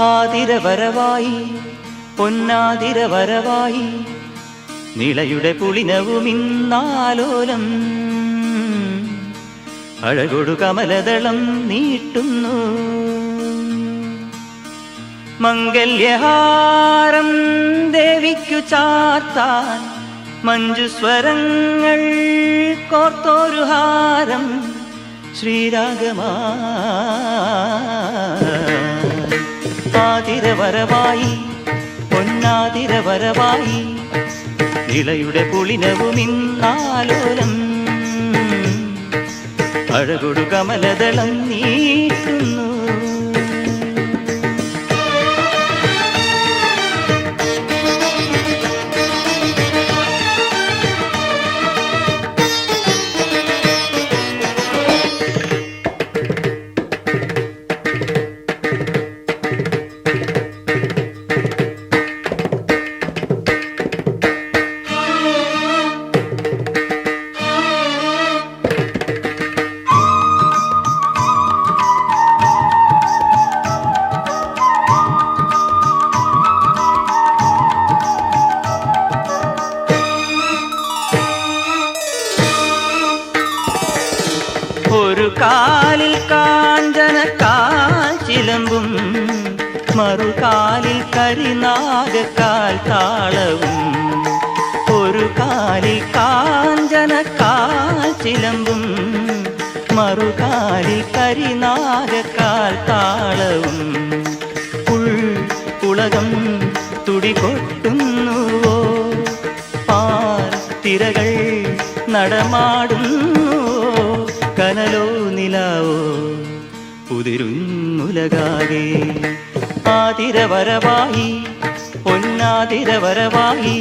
ആതിരവരവായി പൊന്നാതിരവരവായി നിളയുടെ പുളിനവുമിന്നാലോലം അഴകൊടു കമലദളം നീട്ടുന്നു. മംഗല്യഹാരം ദേവിക്കു ചാർത്താൻ മഞ്ജുസ്വരങ്ങൾ കോർത്തോരു ഹാരം ശ്രീരാഗമാ. ആതിരവരവായി പൊന്നാതിരവരവായി ഇളയുടെ പുളിനവും ഇന്നാലോലം. അഴകൊടു കമലദളം നീട്ടുന്നു. ഒരു കാലിൽ കാഞ്ചന കാൽ ചിലമ്പും മറുകാലിൽ കരിനാഗക്കാൽ താളവും. ഒരു കാലിൽ കാഞ്ചന കാൽ ചിലമ്പും മറുകാലിൽ കരിനാഗക്കാൽ താളവും. ഉൾ ഉലകം തുടികൊട്ടുന്നുവോ? പാർ തിരകൾ നടമാടുന്നു. കനലോ നിലാവോ ഉതിരുന്നുലകാകെ. ആതിരവരവായി പൊന്നാതിരവരവായി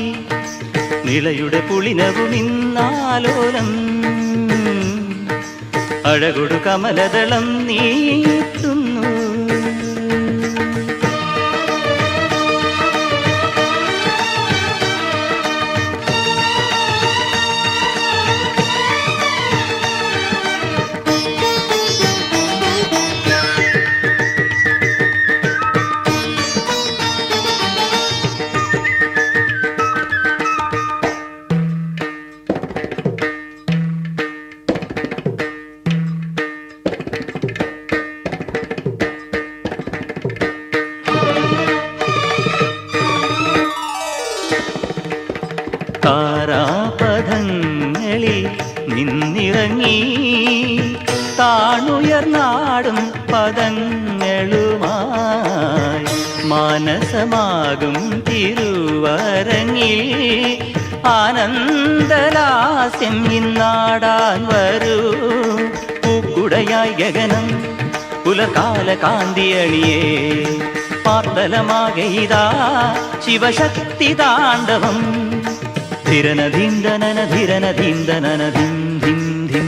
നിളയുടെ പുളിനവുമിന്നാലോലം അഴകൊടു കമലതളം നീട്ടുന്നു താരാപഥങ്ങളിൽ നിന്നിറങ്ങി താണുയർന്നാടും പദങ്ങളുമായി മാനസമാകും തിരുവരങ്ങിൽ. ആനന്ദലാസ്യം ഇന്നാടാൻ വരൂ. പൂക്കുടയായി ഗഗനം പുലകാല കാന്തിയണിയേ പാർത്തലമാകെ ഇതാ ശിവശക്തി താണ്ഡവം. ధిరన ధిందనన ధిరన ధిందనన ధిం ధిం ధిం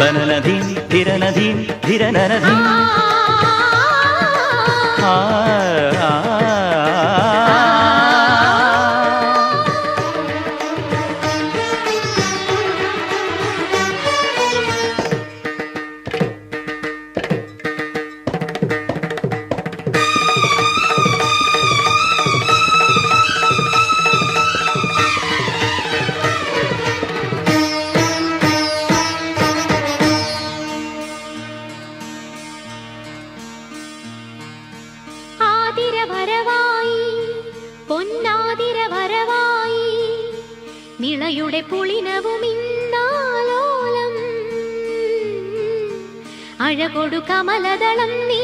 తనన ధిం ధిరన ధిం ధిరనన പൊന്നാതിരവരവായി നിളയുടെ പുളിനവും ഇന്നാലോലം. അഴകൊടു കമലതളം നീ